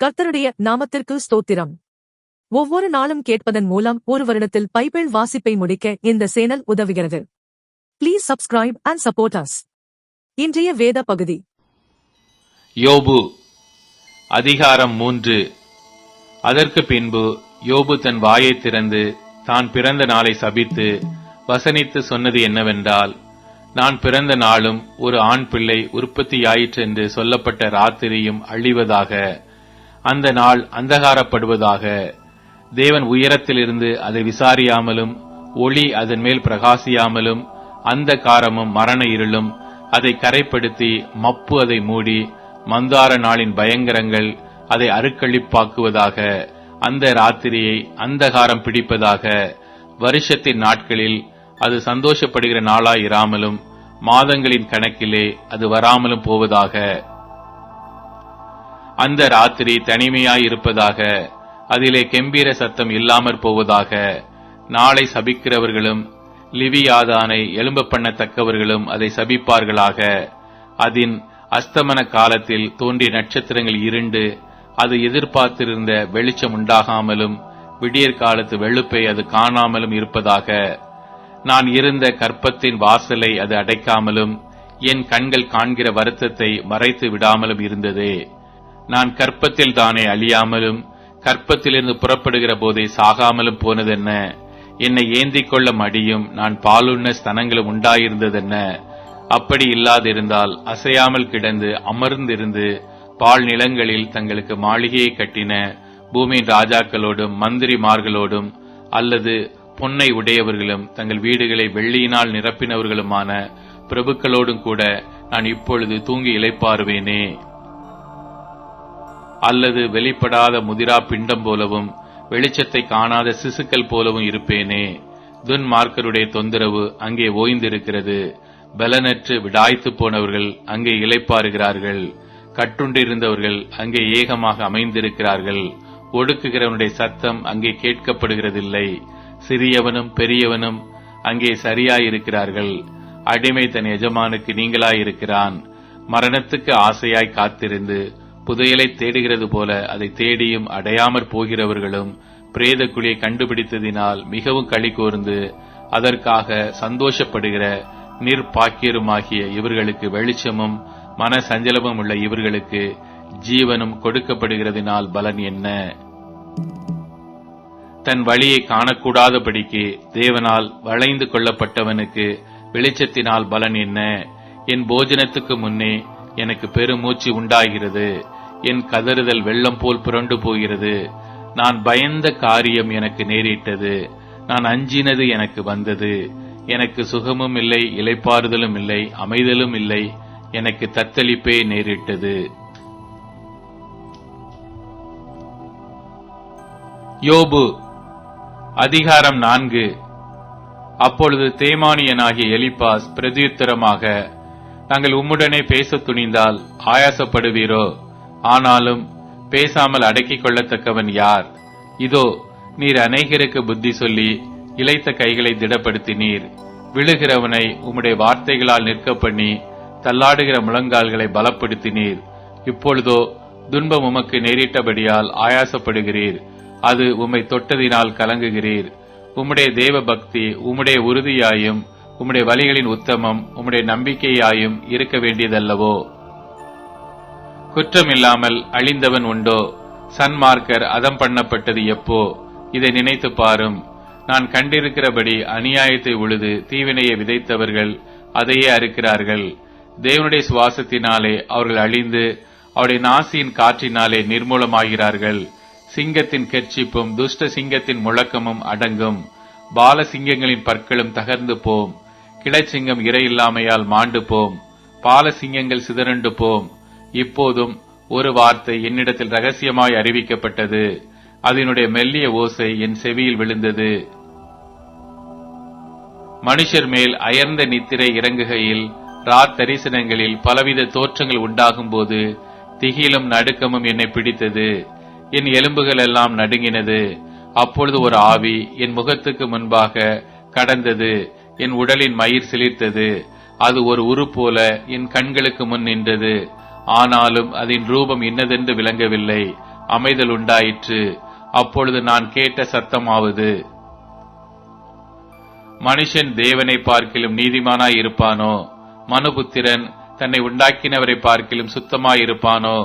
கர்த்தருடைய நாமத்திற்கு ஸ்தோத்திரம். ஒவ்வொரு நாளும் கேட்பதன் மூலம் ஒரு வருடத்தில் பைபிள் வாசிப்பை முடிக்க இந்த சேனல் உதவுகிறது. Please subscribe and support us இன்றைய வேத பகுதி. யோபு அதிகாரம் மூன்று. அதற்கு பின்பு யோபு தன் வாயை திறந்து தான் பிறந்த நாளை சபித்து வசனித்து சொன்னது என்னவென்றால் நான் பிறந்த நாளும் ஒரு ஆண் பிள்ளை உற்பத்தியாயிற்று என்று சொல்லப்பட்ட ராத்திரியும் அழிவதாக அந்த நாள் அந்தகாரப்படுவதாக தேவன் உயரத்திலிருந்து அதை விசாரியாமலும் ஒளி அதன் மேல் பிரகாசியாமலும் அந்த காரமும் மரண இருளும் அதை கரைப்படுத்தி மப்பு அதை மூடி மந்தார நாளின் பயங்கரங்கள் அதை அருக்களிப்பாக்குவதாக அந்த ராத்திரியை அந்தகாரம் பிடிப்பதாக வருஷத்தின் நாட்களில் அது சந்தோஷப்படுகிற நாளாயிராமலும் மாதங்களின் கணக்கிலே அது வராமலும் போவதாக அந்த ராத்திரி தனிமையாய் இருப்பதாக அதிலே கெம்பீர சத்தம் இல்லாமற் போவதாக நாளை சபிக்கிறவர்களும் லிவியாதானை எலும்ப பண்ணத்தக்கவர்களும் அதை சபிப்பார்களாக அதன் அஸ்தமன காலத்தில் தோன்றிய நட்சத்திரங்கள் இருண்டு அது எதிர்பார்த்திருந்த வெளிச்சம் உண்டாகாமலும் விடியற் காலத்து வெளுப்பை அது காணாமலும் இருப்பதாக நான் இருந்த கற்பத்தின் வாசலை அது அடைக்காமலும் என் கண்கள் காண்கிற வருத்தத்தை மறைத்து விடாமலும் இருந்ததே. நான் கற்பத்தில் தானே அழியாமலும் கற்பத்திலிருந்து புறப்படுகிற போதே சாகாமலும் போனதென்ன? என்னை ஏந்திக் கொள்ள மடியும் நான் பாலுண்ண ஸ்தனங்களும் உண்டாயிருந்ததென்ன? அப்படி இல்லாதிருந்தால் அசையாமல் கிடந்து அமர்ந்திருந்து பால் நிலங்களில் தங்களுக்கு மாளிகையை கட்டின பூமியின் ராஜாக்களோடும் மந்திரிமார்களோடும் அல்லது பொன்னை உடையவர்களும் தங்கள் வீடுகளை வெள்ளியினால் நிரப்பினவர்களுமான பிரபுக்களோடும் கூட நான் இப்பொழுது தூங்கி இழைப்பாருவேனே அல்லது வெளிப்படாத முதிரா பிண்டம் போலவும் வெளிச்சத்தை காணாத சிசுக்கள் போலவும் இருப்பேனே. துன்மார்க்கருடைய தொந்தரவு அங்கே ஓய்ந்திருக்கிறது. பலனற்று விடாய்த்து போனவர்கள் அங்கே இழைப்பாருகிறார்கள் கட்டுண்டிருந்தவர்கள் அங்கே ஏகமாக அமைந்திருக்கிறார்கள். ஒடுக்குகிறவனுடைய சத்தம் அங்கே கேட்கப்படுகிறதில்லை. சிறியவனும் பெரியவனும் அங்கே சரியாயிருக்கிறார்கள். அடிமை தன் எஜமானுக்கு நீங்களாயிருக்கிறான். மரணத்துக்கு ஆசையாய் காத்திருந்து புதையலை தேடுகிறது போல அதை தேடியும் அடையாமற் போகிறவர்களும் பிரேத குழியை கண்டுபிடித்ததினால் மிகவும் களி கூர்ந்து அதற்காக சந்தோஷப்படுகிற நிர்பாக்கியருமாகிய இவர்களுக்கு வெளிச்சமும் மன சஞ்சலமும் உள்ள இவர்களுக்கு ஜீவனும் கொடுக்கப்படுகிறதினால் பலன் என்ன? தன் வழியை காணக்கூடாதபடிக்கு தேவனால் வளைந்து கொள்ளப்பட்டவனுக்கு வெளிச்சத்தினால் பலன் என்ன? என் போஜனத்துக்கு முன்னே எனக்கு பெருமூச்சு உண்டாகிறது. என் கதறுதல் வெள்ளம் போல் புரண்டு போகிறது. நான் பயந்த காரியம் எனக்கு நேரிட்டது. நான் அஞ்சினது எனக்கு வந்தது. எனக்கு சுகமும் இல்லை இலைப்பாறுதலும் இல்லை அமைதலும் இல்லை. எனக்கு தத்தளிப்பே நேரிட்டது. யோபு அதிகாரம் நான்கு. அப்பொழுது தேமானியனாகிய எலிபாஸ் பிரதியுத்தரமாக நாங்கள் உம்முடனே பேச துணிந்தால் ஆயாசப்படுவீரோ? ஆனாலும் பேசாமல் அடக்கிக் கொள்ளத்தக்கவன் யார்? இதோ நீர் அநேகருக்கு புத்தி சொல்லி இளைத்த கைகளை திடப்படுத்தினீர் விழுகிறவனை உம்முடைய வார்த்தைகளால் நிற்க பண்ணி தள்ளாடுகிற முழங்கால்களை பலப்படுத்தினீர் இப்பொழுதோ துன்பம் உமக்கு நேரிட்டபடியால் ஆயாசப்படுகிறீர். அது உம்மை தொட்டதினால் கலங்குகிறீர். உம்முடைய தேவ பக்தி உம்முடைய உறுதியாயும் உம்முடைய வழிகளின் உத்தமம் உம்முடைய நம்பிக்கையாயும் இருக்க வேண்டியதல்லவோ? குற்றமில்லாமல் அழிந்தவன் உண்டோ? சன்மார்க்கர் அதம் பண்ணப்பட்டது எப்போ? இதை நினைத்து பாரும். நான் கண்டிருக்கிறபடி அநியாயத்தை உழுது தீவினையை விதைத்தவர்கள் அதையே அறுக்கிறார்கள். தேவனுடைய சுவாசத்தினாலே அவர்கள் அழிந்து அவருடைய நாசியின் காற்றினாலே நிர்மூலமாகிறார்கள். சிங்கத்தின் கெர்ச்சிப்பும் துஷ்ட சிங்கத்தின் முழக்கமும் அடங்கும். பால சிங்கங்களின் பற்களும் தகர்ந்து போம். கிளச்சிங்கம் இறையில்லாமையால் மாண்டு போம். பால சிங்கங்கள் சிதறண்டு போம். இப்போதும் ஒரு வார்த்தை என்னிடத்தில் ரகசியமாய் அறிவிக்கப்பட்டது. அதனுடைய மெல்லிய ஓசை என் செவியில் விழுந்தது. மனுஷர் மேல் அயர்ந்த நித்திரை இறங்குகையில் ராத் தரிசனங்களில் பலவித தோற்றங்கள் உண்டாகும் போது திகிலும் நடுக்கமும் என்னை பிடித்தது. என் எலும்புகள் எல்லாம் நடுங்கினது. அப்பொழுது ஒரு ஆவி என் முகத்துக்கு முன்பாக கடந்தது. என் உடலின் மயிர் சிலிர்த்தது. அது ஒரு உரு போல என் கண்களுக்கு முன் நின்றது. ஆனாலும் அதன் ரூபம் இன்னதென்று விளங்கவில்லை. அமைதல் உண்டாயிற்று. அப்பொழுது நான் கேட்ட சத்தமாவது மனுஷன் தேவனை பார்க்கிலும் நீதிமானாய் இருப்பானோ? மனுபுத்திரன் தன்னை உண்டாக்கினவரை பார்க்கிலும் சுத்தமாய் இருப்பானோ?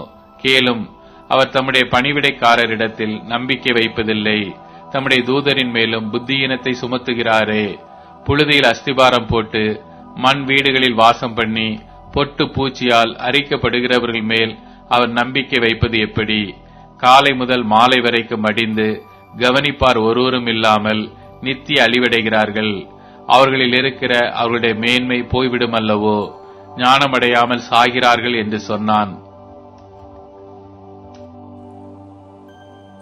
கேளும் அவர் தம்முடைய பணிவிடைக்காரரிடத்தில் நம்பிக்கை வைப்பதில்லை. தம்முடைய தூதரின் மேலும் புத்தியினத்தை சுமத்துகிறாரே. புழுதியில் அஸ்திபாரம் போட்டு மண் வீடுகளில் வாசம் பண்ணி பொட்டு பூச்சியால் அரிக்கப்படுகிறவர்கள் மேல் அவர் நம்பிக்கை வைப்பது எப்படி? காலை முதல் மாலை வரைக்கும் மடிந்து கவனிப்பார் ஒருவரும் இல்லாமல் நித்திய அழிவடைகிறார்கள். அவர்களில் இருக்கிற அவர்களுடைய மேன்மை போய்விடும் அல்லவோ? ஞானமடையாமல் சாகிறார்கள் என்று சொன்னான்.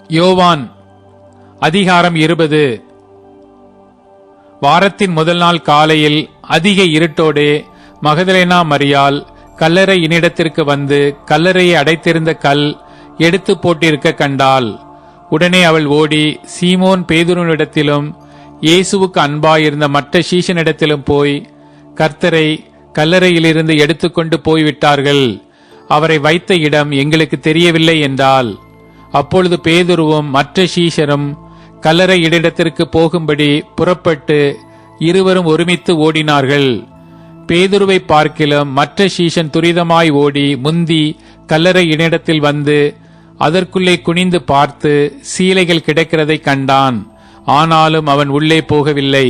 யோவான் அதிகாரம் இருபது. வாரத்தின் முதல் நாள் காலையில் அதிக இருட்டோடே மகதலேனா மரியால் கல்லறை இனிடத்திற்கு வந்து கல்லறையை அடைத்திருந்த கல் எடுத்து போட்டிருக்க கண்டாள். உடனே அவள் ஓடி சீமோன் பேதுருனிடத்திலும் இயேசுவுக்கு அன்பாயிருந்த மற்ற சீஷனிடத்திலும் போய் கர்த்தரை கல்லறையிலிருந்து எடுத்துக்கொண்டு போய்விட்டார்கள். அவரை வைத்த இடம் எங்களுக்கு தெரியவில்லை என்றால் அப்பொழுது பேதுருவும் மற்ற சீஷரும் கல்லறை இடத்திற்கு போகும்படி புறப்பட்டு இருவரும் ஒருமித்து ஓடினார்கள். பேதுருவை பார்க்கிலும் மற்ற சீஷன் துரிதமாய் ஓடி முந்தி கல்லறை இனிடத்தில் வந்து அதற்குள்ளே குனிந்து பார்த்து சீலைகள் கிடக்கிறதை கண்டான். ஆனாலும் அவன் உள்ளே போகவில்லை.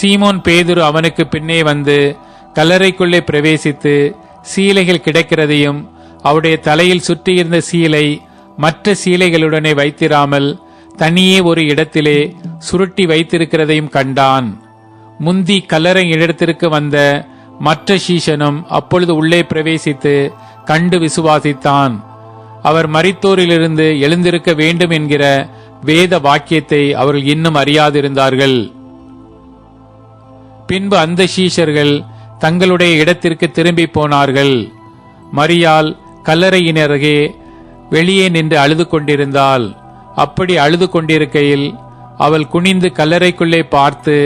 சீமோன் பேதுரு அவனுக்கு பின்னே வந்து கல்லறைக்குள்ளே பிரவேசித்து சீலைகள் கிடக்கிறதையும் அவருடைய தலையில் சுற்றியிருந்த சீலை மற்ற சீலைகளுடனே வைத்திராமல் தனியே ஒரு இடத்திலே சுருட்டி வைத்திருக்கிறதையும் கண்டான். முந்தி கல்லறை இடத்திற்கு வந்த மற்ற சீஷனும் அப்பொழுது உள்ளே பிரவேசித்து கண்டு விசுவாசித்தான். அவர் மரித்தோரிலிருந்து எழுந்திருக்க வேண்டும் என்கிற வேத வாக்கியத்தை அவர்கள் இன்னும் அறியாதிருந்தார்கள். பின்பு அந்த சீஷர்கள் தங்களுடைய இடத்திற்கு திரும்பி போனார்கள். மரியால் கல்லறையினருகே வெளியே நின்று அழுது கொண்டிருந்தாள். அப்படி அழுது கொண்டிருக்கையில் அவள் குனிந்து கல்லறைக்குள்ளே பார்த்து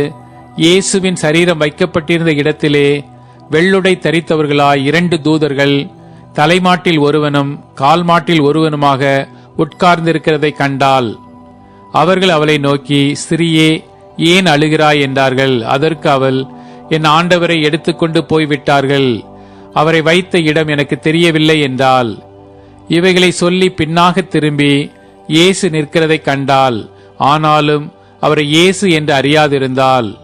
இயேசுவின் சரீரம் வைக்கப்பட்டிருந்த இடத்திலே வெள்ளுடை தரித்தவர்களாய் இரண்டு தூதர்கள் தலைமாட்டில் ஒருவனும் கால்மாட்டில் ஒருவனுமாக உட்கார்ந்திருக்கிறதை கண்டாள் அவர்கள் அவளை நோக்கி ஸ்திரியே ஏன் அழுகிறாய்? என்றார்கள். அதற்கு அவள் என் ஆண்டவரை எடுத்துக்கொண்டு போய்விட்டார்கள். அவரை வைத்த இடம் எனக்கு தெரியவில்லை என்றால் இவைகளை சொல்லி பின்னாக திரும்பி இயேசு நிற்கிறதை கண்டாள் ஆனாலும் அவரை இயேசு என்று அறியாதிருந்தாள்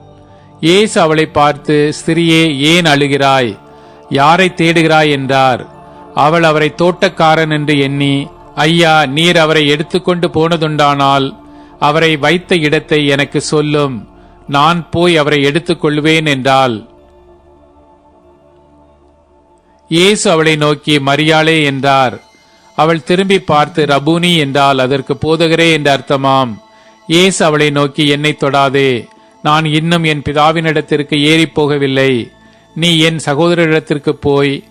இயேசு அவளை பார்த்து ஸ்திரியே ஏன் அழுகிறாய்? யாரை தேடுகிறாய்? என்றார். அவள் அவரை தோட்டக்காரன் என்று எண்ணி ஐயா நீர் அவரை எடுத்துக்கொண்டு போனதுண்டானால் அவரை வைத்த இடத்தை எனக்கு சொல்லும். நான் போய் அவரை எடுத்துக்கொள்வேன் என்றாள். இயேசு அவளை நோக்கி மரியாளே என்றார். அவள் திரும்பி பார்த்து ரபூனி என்றால் அதற்கு போதகரே என்று அர்த்தமாம். இயேசு அவளை நோக்கி என்னை தொடாதே நான் இன்னும் என் பிதாவினிடத்திற்கு ஏறிப் போகவில்லை நீ என் சகோதரரிடத்திற்கு போய்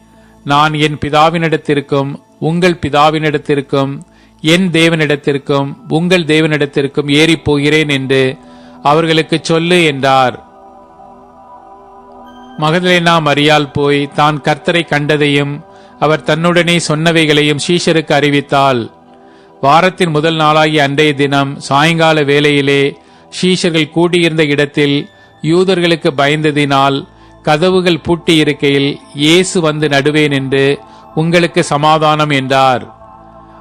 நான் என் பிதாவினிடத்திற்கும் உங்கள் பிதாவினிடத்திற்கும் என் தேவனிடத்திற்கும் உங்கள் தேவனிடத்திற்கும் ஏறிப் போகிறேன் என்று அவர்களுக்கு சொல்லு என்றார். மகதலேனா மரியால் போய் தான் கர்த்தரை கண்டதையும் அவர் தன்னுடனே சொன்னவைகளையும் சீஷருக்கு அறிவித்தாள் வாரத்தின் முதல் நாளாகிய அன்றைய தினம் சாயங்கால வேளையிலே சீஷர்கள் கூடியிருந்த இடத்தில் யூதர்களுக்கு பயந்ததினால் கதவுகள் பூட்டி இருக்கையில் இயேசு வந்து நடுவே நின்று உங்களுக்கு சமாதானம் என்றார்.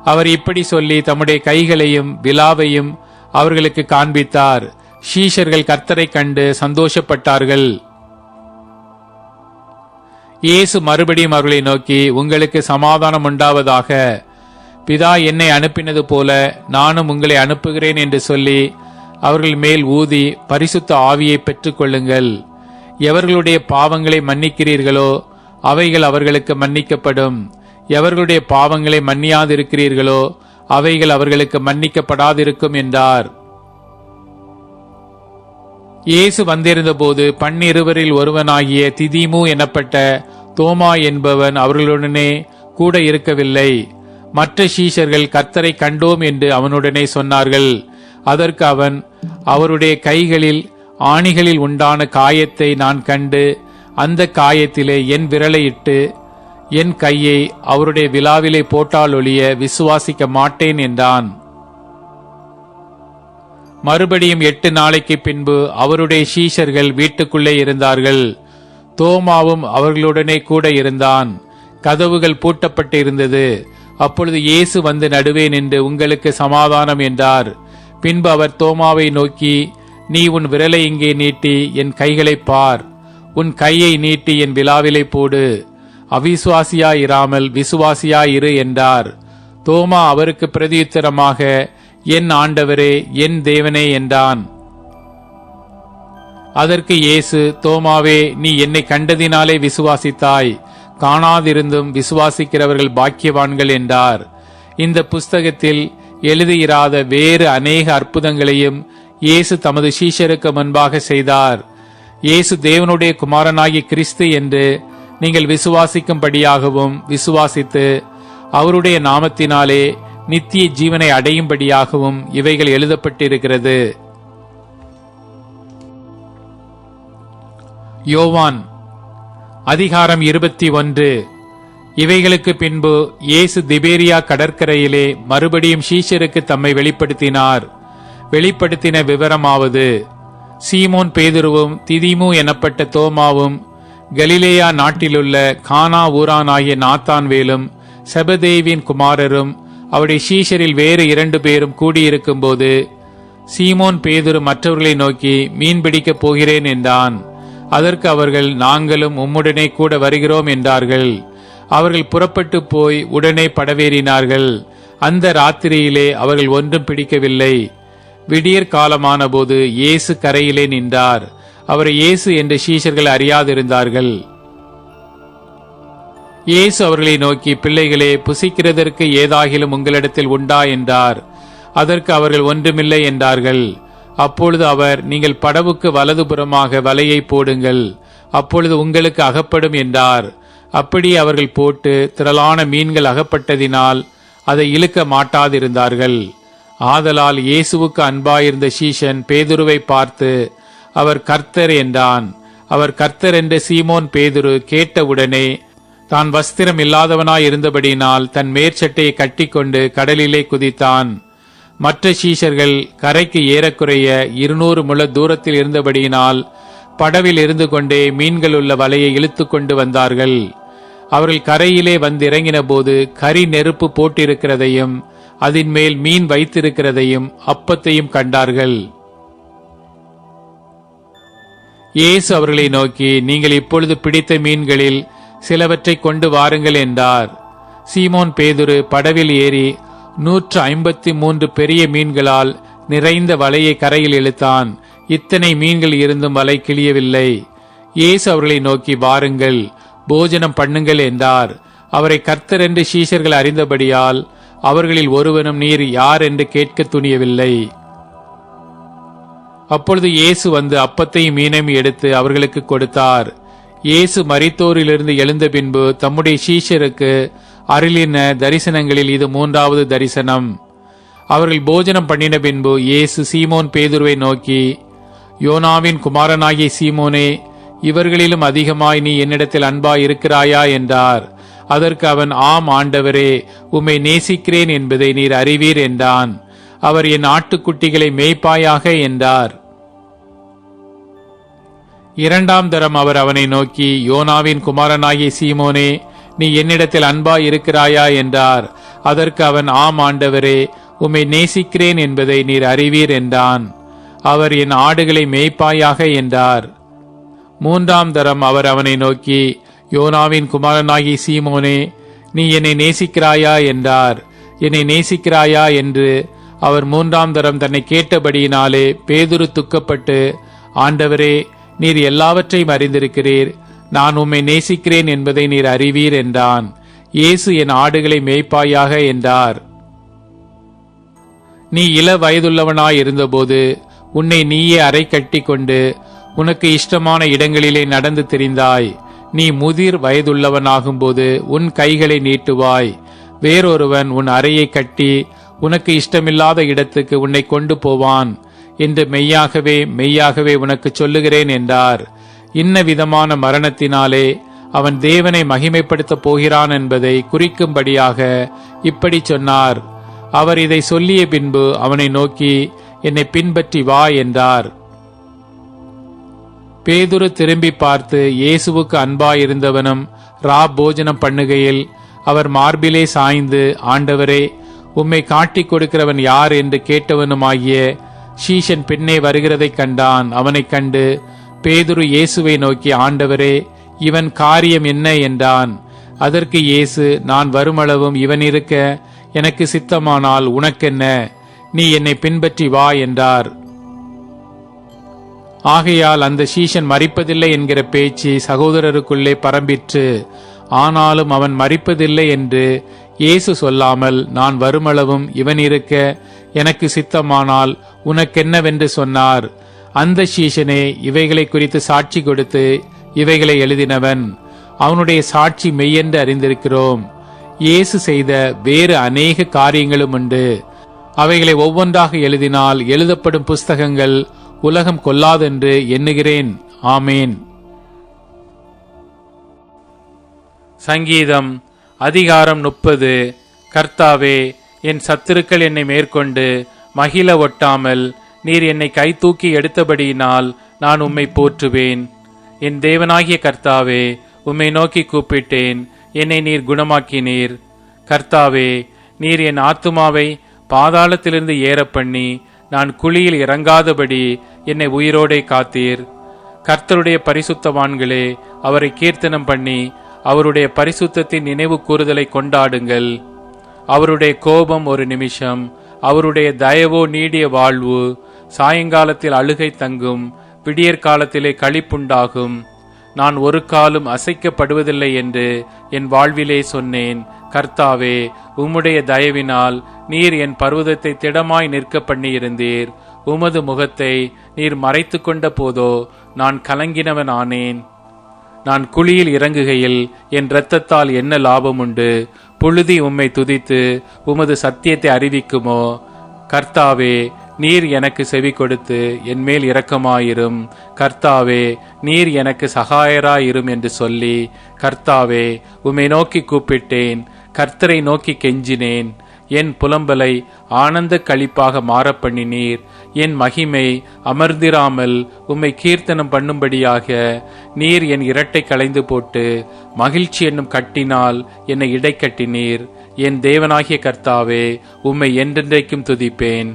அவர் இப்படி சொல்லி தம்முடைய கைகளையும் விலாவையும் அவர்களுக்கு காண்பித்தார். ஷீஷர்கள் கர்த்தரை கண்டு சந்தோஷப்பட்டார்கள். இயேசு மறுபடியும் அவர்களை நோக்கி உங்களுக்கு சமாதானம் உண்டாவதாக. பிதா என்னை அனுப்பினது போல நானும் உங்களை அனுப்புகிறேன் என்று சொல்லி அவர்கள் மேல் ஊதி பரிசுத்த ஆவியை பெற்றுக்கொள்ளுங்கள். எவர்களுடைய பாவங்களை மன்னிக்கிறீர்களோ அவைகள் அவர்களுக்கு மன்னிக்கப்படும். எவர்களுடைய பாவங்களை மன்னியாதிருக்கிறீர்களோ அவைகள் அவர்களுக்கு மன்னிக்கப்படாதிருக்கும் என்றார். இயேசு வந்திருந்தபோது பன்னிருவரில் ஒருவனாகிய திதிமு எனப்பட்ட தோமா என்பவன் அவர்களுடனே கூட இருக்கவில்லை. மற்ற சீஷர்கள் கர்த்தரை கண்டோம் என்று அவனுடனே சொன்னார்கள். அதற்கு அவன் அவருடைய கைகளில் ஆணிகளில் உண்டான காயத்தை நான் கண்டு அந்த காயத்திலே என் விரலை இட்டு என் கையை அவருடைய விழாவிலே போட்டால் ஒழிய விசுவாசிக்க மாட்டேன் என்றான். மறுபடியும் எட்டு நாளைக்கு பின்பு அவருடைய சீஷர்கள் வீட்டுக்குள்ளே இருந்தார்கள். தோமாவும் அவர்களுடனே கூட இருந்தான். கதவுகள் பூட்டப்பட்டு இருந்தது அப்பொழுது இயேசு வந்து நடுவே நின்று உங்களுக்கு சமாதானம் என்றார். பின்பு அவர் தோமாவை நோக்கி நீ உன் விரலை இங்கே நீட்டி என் கைகளைப் பார். உன் கையை நீட்டி என் விழாவிலே போடு. அவிசுவாசியாயிராமல் விசுவாசியாயிரு என்றார். தோமா அவருக்கு பிரதியுத்தரமாக என் ஆண்டவரே என் தேவனே என்றான். அதற்கு இயேசு தோமாவே நீ என்னை கண்டதினாலே விசுவாசித்தாய். காணாதிருந்தும் விசுவாசிக்கிறவர்கள் பாக்கியவான்கள் என்றார். இந்த புஸ்தகத்தில் எழுதியிராத வேறு அநேக அற்புதங்களையும் இயேசு தமது சீஷருக்கு முன்பாக செய்தார். இயேசு தேவனுடைய குமாரனாகி கிறிஸ்து என்று நீங்கள் விசுவாசிக்கும்படியாகவும் விசுவாசித்து அவருடைய நாமத்தினாலே நித்திய ஜீவனை அடையும்படியாகவும் இவைகள் எழுதப்பட்டிருக்கிறது. யோவான் அதிகாரம் இருபத்தி ஒன்று. இவைகளுக்கு பின்பு இயேசு திபேரியா கடற்கரையிலே மறுபடியும் ஷீஷருக்கு தம்மை வெளிப்படுத்தினார். வெளிப்படுத்தின விவரமாவது சீமோன் பேதுருவும் திதிமு எனப்பட்ட தோமாவும் கலிலேயா நாட்டிலுள்ள கானா ஊரானாகிய நாத்தான்வேலும் செபதேவின் குமாரரும் அவருடைய ஷீஷரில் வேறு இரண்டு பேரும் கூடியிருக்கும்போது சீமோன் பேதுரு மற்றவர்களை நோக்கி மீன் பிடிக்கப் போகிறேன் என்றான். அதற்கு அவர்கள் நாங்களும் உம்முடனே கூட வருகிறோம் என்றார்கள். அவர்கள் புறப்பட்டு போய் உடனே படவேறினார்கள். அந்த ராத்திரியிலே அவர்கள் ஒன்றும் பிடிக்கவில்லை. விடியற் காலமான போது இயேசு கரையிலே நின்றார். அவரை இயேசு என்று சீஷர்கள் அறியாதிருந்தார்கள். இயேசு அவர்களை நோக்கி பிள்ளைகளே புசிக்கிறதற்கு ஏதாகிலும் உங்களிடத்தில் உண்டா? என்றார். அதற்கு அவர்கள் ஒன்றுமில்லை என்றார்கள். அப்பொழுது அவர் நீங்கள் படவுக்கு வலதுபுறமாக வலையை போடுங்கள். அப்பொழுது உங்களுக்கு அகப்படும் என்றார். அப்படி அவர்கள் போட்டு திரளான மீன்கள் அகப்பட்டதினால் அதை இழுக்க மாட்டாதிருந்தார்கள். ஆதலால் இயேசுவுக்கு அன்பாயிருந்த சீஷன் பேதுருவை பார்த்து அவர் கர்த்தர் என்றான். அவர் கர்த்தர் என்று சீமோன் பேதுரு கேட்டவுடனே தான் வஸ்திரம் இல்லாதவனாயிருந்தபடியினால் தன் மேற்சட்டையை கட்டிக்கொண்டு கடலிலே குதித்தான். மற்ற சீஷர்கள் கரைக்கு ஏறக்குறைய இருநூறு முழ தூரத்தில் இருந்தபடியினால் படவில் இருந்து கொண்டே மீன்கள் உள்ள வலையை இழுத்து கொண்டு வந்தார்கள். அவர்கள் கரையிலே வந்திறங்கின போது கரி நெருப்பு போட்டிருக்கிறதையும் அதன் மேல் மீன் வைத்திருக்கிறதையும் அப்பத்தையும் கண்டார்கள். இயேசு அவர்களை நோக்கி நீங்கள் இப்பொழுது பிடித்த மீன்களில் சிலவற்றை கொண்டு வாருங்கள் என்றார். சீமோன் பேதுரு படவில் ஏறி நூற்று ஐம்பத்தி மூன்று பெரிய மீன்களால் நிறைந்த வலையை கரையில் இழுத்தான். இத்தனை மீன்கள் இருந்தும் வலை கிளியவில்லை இயேசு அவர்களை நோக்கி வாருங்கள் போஜனம் பண்ணுங்கள் என்றார். அவரை கர்த்தர் என்று சீஷர்கள் அறிந்தபடியால் அவர்களில் ஒருவனும் நீர் யார் என்று கேட்க துணியவில்லை. அப்பொழுது இயேசு வந்து அப்பத்தையும் மீனையும் எடுத்து அவர்களுக்கு கொடுத்தார். இயேசு மரித்தோரிலிருந்து எழுந்த பின்பு தம்முடைய சீஷருக்கு அருளின தரிசனங்களில் இது மூன்றாவது தரிசனம். அவர்கள் போஜனம் பண்ணின பின்பு இயேசு சீமோன் பேதுருவை நோக்கி யோனாவின் குமாரனாகிய சீமோனே இவர்களிலும் அதிகமாய் நீ என்னிடத்தில் அன்பாய் இருக்கிறாயா என்றார். அதற்கு அவன் ஆம் ஆண்டவரே உம்மை நேசிக்கிறேன் என்பதை நீர் அறிவீர் என்றான். அவர் என் ஆட்டுக்குட்டிகளை மேய்ப்பாயாக என்றார். இரண்டாம் தரம் அவர் அவனை நோக்கி யோனாவின் குமாரனாகிய சீமோனே நீ என்னிடத்தில் அன்பா இருக்கிறாயா என்றார். அதற்கு அவன் ஆம் ஆண்டவரே உம்மை நேசிக்கிறேன் என்பதை நீர் அறிவீர் என்றான். அவர் என் ஆடுகளை மேய்ப்பாயாக என்றார். மூன்றாம் தரம் அவர் அவனை நோக்கி யோனாவின் குமாரனாகி சீமோனே நீ என்னை நேசிக்கிறாயா என்றார். என்னை நேசிக்கிறாயா என்று அவர் மூன்றாம் தரம் தன்னை கேட்டபடியினாலே பேதுரு துக்கப்பட்டு ஆண்டவரே நீர் எல்லாவற்றையும் அறிந்திருக்கிறீர். நான் உம்மை நேசிக்கிறேன் என்பதை நீர் அறிவீர் என்றான். இயேசு என் ஆடுகளை மேய்ப்பாயாக என்றார். நீ இள வயதுள்ளவனாய் இருந்தபோது உன்னை நீயே அறை கட்டி கொண்டு உனக்கு இஷ்டமான இடங்களிலே நடந்து திரிந்தாய். நீ முதிர் வயதுள்ளவனாகும்போது உன் கைகளை நீட்டுவாய். வேறொருவன் உன் அறையை கட்டி உனக்கு இஷ்டமில்லாத இடத்துக்கு உன்னை கொண்டு போவான். என்று மெய்யாகவே மெய்யாகவே உனக்கு சொல்லுகிறேன் என்றார். இன்ன விதமான மரணத்தினாலே அவன் தேவனை மகிமைப்படுத்தப் போகிறான் என்பதை குறிக்கும்படியாக இப்படி சொன்னார். அவர் இதை சொல்லிய பின்பு அவனை நோக்கி என்னை பின்பற்றி வா என்றார். பேதுரு திரும்பி பார்த்து இயேசுவுக்கு அன்பாயிருந்தவனும் ரா போஜனம் பண்ணுகையில் அவர் மார்பிலே சாய்ந்து ஆண்டவரே உம்மை காட்டிக் கொடுக்கிறவன் யார்? என்று கேட்டவனுமாகிய ஷீஷன் பின்னே வருகிறதைக் கண்டான். அவனைக் கண்டு பேதுரு இயேசுவை நோக்கி ஆண்டவரே இவன் காரியம் என்ன? என்றான். அதற்கு இயேசு நான் வருமளவும் இவன் இருக்க எனக்கு சித்தமானால் உனக்கென்ன? நீ என்னை பின்பற்றி வா என்றார். ஆகையால் அந்த சீஷன் மறிப்பதில்லை என்கிற பேச்சு சகோதரருக்குள்ளே பரம்பிற்று. ஆனாலும் அவன் மறிப்பதில்லை என்று இயேசு சொல்லாமல் நான் வருமளவும் இவன் இருக்க எனக்கு சித்தமானால் உனக்கென்னவென்று சொன்னார். அந்த சீஷனே இவைகளை குறித்து சாட்சி கொடுத்து இவைகளை எழுதினவன். அவனுடைய சாட்சி மெய்யென்று அறிந்திருக்கிறோம். இயேசு செய்த வேறு அநேக காரியங்களும் உண்டு. அவைகளை ஒவ்வொன்றாக எழுதினால் எழுதப்படும் புஸ்தகங்கள் உலகம் கொல்லாதென்று எண்ணுகிறேன். ஆமேன். சங்கீதம் அதிகாரம் முப்பது. கர்த்தாவே என் சத்துருக்கள் என்னை மேற்கொண்டு மகிழ ஒட்டாமல் நீர் என்னை கை தூக்கி எடுத்தபடியினால் நான் உம்மை போற்றுவேன். என் தேவனாகிய கர்த்தாவே உம்மை நோக்கி கூப்பிட்டேன். என்னை நீர் குணமாக்கினீர். கர்த்தாவே நீர் என் ஆத்துமாவை பாதாளத்திலிருந்து ஏற பண்ணி நான் குழியில் இறங்காதபடி என்னை உயிரோடே காத்தீர். கர்த்தருடைய பரிசுத்தவான்களே அவரை கீர்த்தனம் பண்ணி அவருடைய பரிசுத்தத்தின் நினைவு கூறுதலை கொண்டாடுங்கள். அவருடைய கோபம் ஒரு நிமிஷம் அவருடைய தயவோ நீடிய வாழ்வு சாயங்காலத்தில் அழுகை தங்கும் விடியற் காலத்திலே களிப்புண்டாகும். நான் ஒரு காலும் அசைக்கப்படுவதில்லை என்று என் வாழ்விலே சொன்னேன். கர்த்தாவே உம்முடைய தயவினால் நீர் என் பர்வதத்தை திடமாய் நிற்க பண்ணியிருந்தீர். உமது முகத்தை நீர் மறைத்து கொண்ட போதோ நான் கலங்கினவன் ஆனேன். நான் குழியில் இறங்குகையில் என் இரத்தத்தால் என்ன லாபம் உண்டு? புழுதி உம்மை துதித்து உமது சத்தியத்தை அறிவிக்குமோ? கர்த்தாவே நீர் எனக்கு செவி கொடுத்து என் மேல் இரக்கமாயிரும். கர்த்தாவே நீர் எனக்கு சகாயராயிரும் என்று சொல்லி கர்த்தாவே உம்மை நோக்கி கூப்பிட்டேன். கர்த்தரை நோக்கி கெஞ்சினேன். என் புலம்பலை ஆனந்த களிப்பாக மாறப்பண்ணினீர் என் மகிமை அமர்ந்திராமல் உம்மை கீர்த்தனம் பண்ணும்படியாக நீர் என் இரட்டை களைந்து போட்டு மகிழ்ச்சி என்னும் கட்டினால் என்னை இடை கட்டினீர் என் தேவனாகிய கர்த்தாவே உம்மை என்றென்றைக்கும் துதிப்பேன்.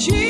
Jesus.